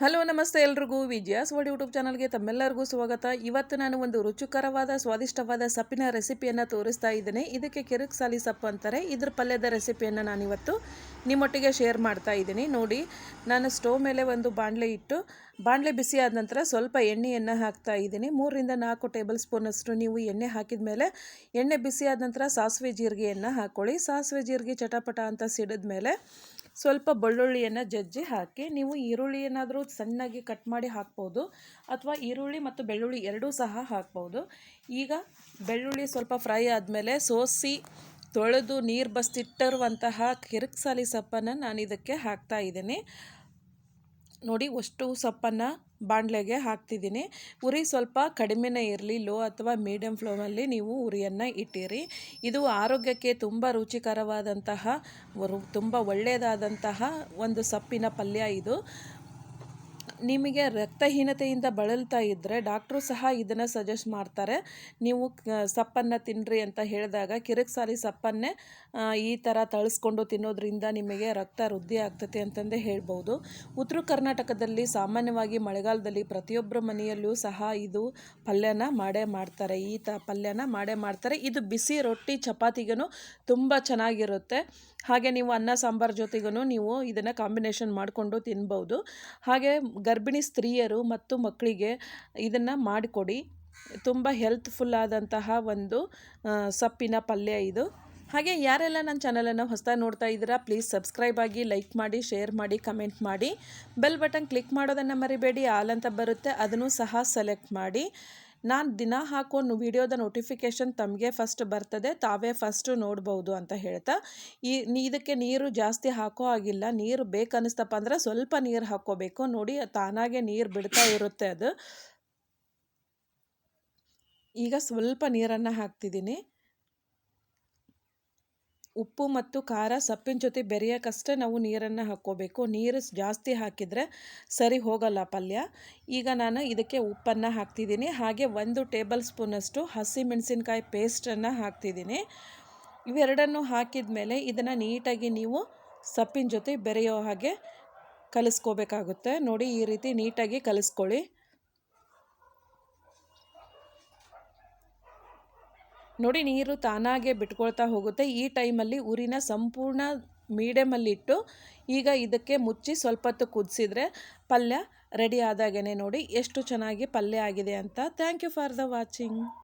Hello, ನಮಸ್ತೆ ಎಲ್ರಿಗೂ. ವಿಜಯಾಸ್ word YouTube ಚಾನಲ್ಗೆ ತಮ್ಮೆಲ್ಲರಿಗೂ ಸ್ವಾಗತ. ಇವತ್ತು ನಾನು ಒಂದು ರುಚಿಕರವಾದ, ಸ್ವಾದಿಷ್ಟವಾದ ಸಪ್ಪಿನ ರೆಸಿಪಿಯನ್ನು ತೋರಿಸ್ತಾ ಇದ್ದೇನೆ. ಇದಕ್ಕೆ ಕಿರಿಕ್ ಸಾಲಿ ಸೊಪ್ಪು ಅಂತಾರೆ. ಇದ್ರ ಪಲ್ಯದ ರೆಸಿಪಿಯನ್ನು ನಾನಿವತ್ತು ನಿಮ್ಮೊಟ್ಟಿಗೆ ಶೇರ್ ಮಾಡ್ತಾ ಇದ್ದೀನಿ. ನೋಡಿ, ನಾನು ಸ್ಟೋವ್ ಮೇಲೆ ಒಂದು ಬಾಣಲೆ ಇಟ್ಟು, ಬಾಣಲೆ ಬಿಸಿ ಆದ ನಂತರ ಸ್ವಲ್ಪ ಎಣ್ಣೆಯನ್ನು ಹಾಕ್ತಾ ಇದ್ದೀನಿ. ಮೂರರಿಂದ ನಾಲ್ಕು ಟೇಬಲ್ ಸ್ಪೂನಷ್ಟು ನೀವು ಎಣ್ಣೆ ಹಾಕಿದ ಮೇಲೆ, ಎಣ್ಣೆ ಬಿಸಿ ಆದ ನಂತರ ಸಾಸಿವೆ ಜೀರಿಗೆಯನ್ನು ಹಾಕ್ಕೊಳ್ಳಿ ಸಾಸಿವೆ ಜೀರಿಗೆ ಚಟಪಟ ಅಂತ ಸಿಡಿದ ಮೇಲೆ ಸ್ವಲ್ಪ ಬೆಳ್ಳುಳ್ಳಿಯನ್ನು ಜಜ್ಜಿ ಹಾಕಿ, ನೀವು ಈರುಳ್ಳಿ ಏನಾದರೂ ಸಣ್ಣಗೆ ಕಟ್ ಮಾಡಿ ಹಾಕ್ಬೋದು ಅಥವಾ ಈರುಳ್ಳಿ ಮತ್ತು ಬೆಳ್ಳುಳ್ಳಿ ಎರಡೂ ಸಹ ಹಾಕ್ಬೋದು. ಈಗ ಬೆಳ್ಳುಳ್ಳಿ ಸ್ವಲ್ಪ ಫ್ರೈ ಆದಮೇಲೆ ಸೋಸಿ ತೊಳೆದು ನೀರು ಬಸ್ತಿಟ್ಟಿರುವಂತಹ ಕಿರಿಕ್ಸಾಲಿ ಸೊಪ್ಪನ್ನು ನಾನು ಇದಕ್ಕೆ ಹಾಕ್ತಾ ಇದ್ದೀನಿ. ನೋಡಿ ಅಷ್ಟು ಸೊಪ್ಪನ್ನು ಬಾಣಲೆಗೆ ಹಾಕ್ತಿದ್ದೀನಿ. ಉರಿ ಸ್ವಲ್ಪ ಕಡಿಮೆನೇ ಇರಲಿ, ಲೋ ಅಥವಾ ಮೀಡಿಯಮ್ ಫ್ಲೇಮಲ್ಲಿ ನೀವು ಉರಿಯನ್ನು ಇಟ್ಟಿರಿ. ಇದು ಆರೋಗ್ಯಕ್ಕೆ ತುಂಬ ರುಚಿಕರವಾದಂತಹ ತುಂಬ ಒಳ್ಳೆಯದಾದಂತಹ ಒಂದು ಸೊಪ್ಪಿನ ಪಲ್ಯ ಇದು. ನಿಮಗೆ ರಕ್ತಹೀನತೆಯಿಂದ ಬಳಲ್ತಾ ಇದ್ದರೆ ಡಾಕ್ಟ್ರು ಸಹ ಇದನ್ನು ಸಜೆಸ್ಟ್ ಮಾಡ್ತಾರೆ. ನೀವು ಸಪ್ಪನ್ನು ತಿನ್ನಿರಿ ಅಂತ ಹೇಳಿದಾಗ ಕಿರಿಕ್ಸಾರಿ ಸಪ್ಪನ್ನೇ ಈ ಥರ ತಳಿಸ್ಕೊಂಡು ತಿನ್ನೋದ್ರಿಂದ ನಿಮಗೆ ರಕ್ತ ವೃದ್ಧಿ ಆಗ್ತದೆ ಅಂತಂದೇ ಹೇಳ್ಬೋದು. ಉತ್ತರ ಕರ್ನಾಟಕದಲ್ಲಿ ಸಾಮಾನ್ಯವಾಗಿ ಮಳೆಗಾಲದಲ್ಲಿ ಪ್ರತಿಯೊಬ್ಬರ ಮನೆಯಲ್ಲೂ ಸಹ ಇದು ಪಲ್ಯನ ಮಾಡೇ ಮಾಡ್ತಾರೆ. ಈ ತ, ಪಲ್ಯನ ಮಾಡೇ ಮಾಡ್ತಾರೆ. ಇದು ಬಿಸಿ ರೊಟ್ಟಿ ಚಪಾತಿಗೂ ತುಂಬ ಚೆನ್ನಾಗಿರುತ್ತೆ. ಹಾಗೆ ನೀವು ಅನ್ನ, ಸಾಂಬಾರು ಜೊತೆಗೂ ನೀವು ಇದನ್ನು ಕಾಂಬಿನೇಷನ್ ಮಾಡಿಕೊಂಡು ತಿನ್ಬೋದು. ಹಾಗೆ ಗರ್ಭಿಣಿ ಸ್ತ್ರೀಯರು ಮತ್ತು ಮಕ್ಕಳಿಗೆ ಇದನ್ನು ಮಾಡಿಕೊಡಿ. ತುಂಬ ಹೆಲ್ತ್ಫುಲ್ ಆದಂತಹ ಒಂದು ಸೊಪ್ಪಿನ ಪಲ್ಯ ಇದು. ಹಾಗೆ ಯಾರೆಲ್ಲ ನನ್ನ ಚಾನಲನ್ನು ಹೊಸದಾಗಿ ನೋಡ್ತಾ ಇದ್ದೀರಾ, ಪ್ಲೀಸ್ ಸಬ್ಸ್ಕ್ರೈಬ್ ಆಗಿ ಲೈಕ್ ಮಾಡಿ, ಶೇರ್ ಮಾಡಿ, ಕಮೆಂಟ್ ಮಾಡಿ. ಬೆಲ್ ಬಟನ್ ಕ್ಲಿಕ್ ಮಾಡೋದನ್ನು ಮರಿಬೇಡಿ, ಆಲ್ ಅಂತ ಬರುತ್ತೆ, ಅದನ್ನು ಸಹ ಸೆಲೆಕ್ಟ್ ಮಾಡಿ. ನಾನು ದಿನ ಹಾಕೋ ವಿಡಿಯೋದ ನೋಟಿಫಿಕೇಷನ್ ತಮಗೆ ಫಸ್ಟ್ ಬರ್ತದೆ, ತಾವೇ ಫಸ್ಟು ನೋಡ್ಬೋದು ಅಂತ ಹೇಳ್ತಾ, ಈ ಇದಕ್ಕೆ ನೀರು ಜಾಸ್ತಿ ಹಾಕೋ ಆಗಿಲ್ಲ ನೀರು ಬೇಕನ್ನಿಸ್ತಪ್ಪ ಅಂದ್ರೆ ಸ್ವಲ್ಪ ನೀರು ಹಾಕ್ಕೋಬೇಕು ನೋಡಿ ತಾನಾಗೆ ನೀರು ಬಿಡ್ತಾ ಇರುತ್ತೆ ಅದು. ಈಗ ಸ್ವಲ್ಪ ನೀರನ್ನು ಹಾಕ್ತಿದ್ದೀನಿ. ಉಪ್ಪು ಮತ್ತು ಖಾರ ಸೊಪ್ಪಿನ ಜೊತೆ ಬೆರೆಯೋಕ್ಕಷ್ಟೇ ನಾವು ನೀರನ್ನು ಹಾಕ್ಕೋಬೇಕು. ನೀರು ಜಾಸ್ತಿ ಹಾಕಿದರೆ ಸರಿ ಹೋಗಲ್ಲ ಪಲ್ಯ. ಈಗ ನಾನು ಇದಕ್ಕೆ ಉಪ್ಪನ್ನು ಹಾಕ್ತಿದ್ದೀನಿ. ಹಾಗೆ ಒಂದು ಟೇಬಲ್ ಸ್ಪೂನಷ್ಟು ಹಸಿ ಮೆಣಸಿನ್ಕಾಯಿ ಪೇಸ್ಟನ್ನು ಹಾಕ್ತಿದ್ದೀನಿ. ಇವೆರಡನ್ನು ಹಾಕಿದ ಮೇಲೆ ಇದನ್ನು ನೀಟಾಗಿ ನೀವು ಸೊಪ್ಪಿನ ಜೊತೆ ಬೆರೆಯೋ ಹಾಗೆ ಕಲಿಸ್ಕೋಬೇಕಾಗುತ್ತೆ. ನೋಡಿ ಈ ರೀತಿ ನೀಟಾಗಿ ಕಲಿಸ್ಕೊಳ್ಳಿ. ನೋಡಿ ನೀರು ತಾನಾಗೆ ಬಿಟ್ಕೊಳ್ತಾ ಹೋಗುತ್ತೆ. ಈ ಟೈಮಲ್ಲಿ ಉರಿನ ಸಂಪೂರ್ಣ ಮೀಡಿಯಮಲ್ಲಿಟ್ಟು ಈಗ ಇದಕ್ಕೆ ಮುಚ್ಚಿ ಸ್ವಲ್ಪ ಹೊತ್ತು ಕುದಿಸಿದ್ರೆ ಪಲ್ಯ ರೆಡಿ ಆದಾಗೇ ನೋಡಿ ಎಷ್ಟು ಚೆನ್ನಾಗಿ ಪಲ್ಯ ಆಗಿದೆ ಅಂತ. Thank you for the watching